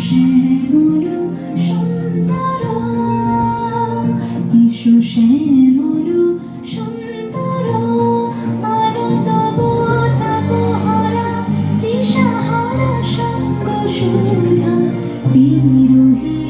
শ্যামল সুন্দর এসো শ্যামল সুন্দর আনন্দ তাপহারা দিশাহারা সঙ্গ সুধা বিরোহিণী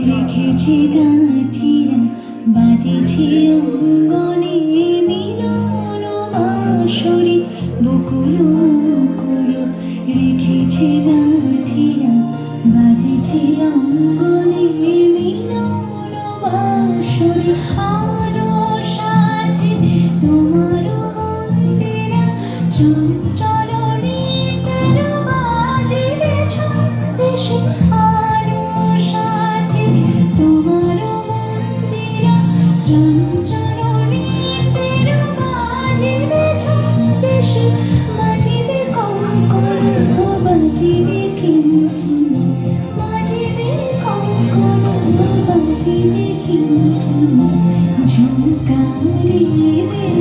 রেখেছি গাথিরা বাজেছি অঙ্গনে মিলন বাঁশরি বকুল রেখেছি গাথিরা অঙ্গনে মিলন বাসরে আরও সাথে তোমার মন্দিরা চঞ্চল vẫn còn chỉ thế kinh thần trong cả đêm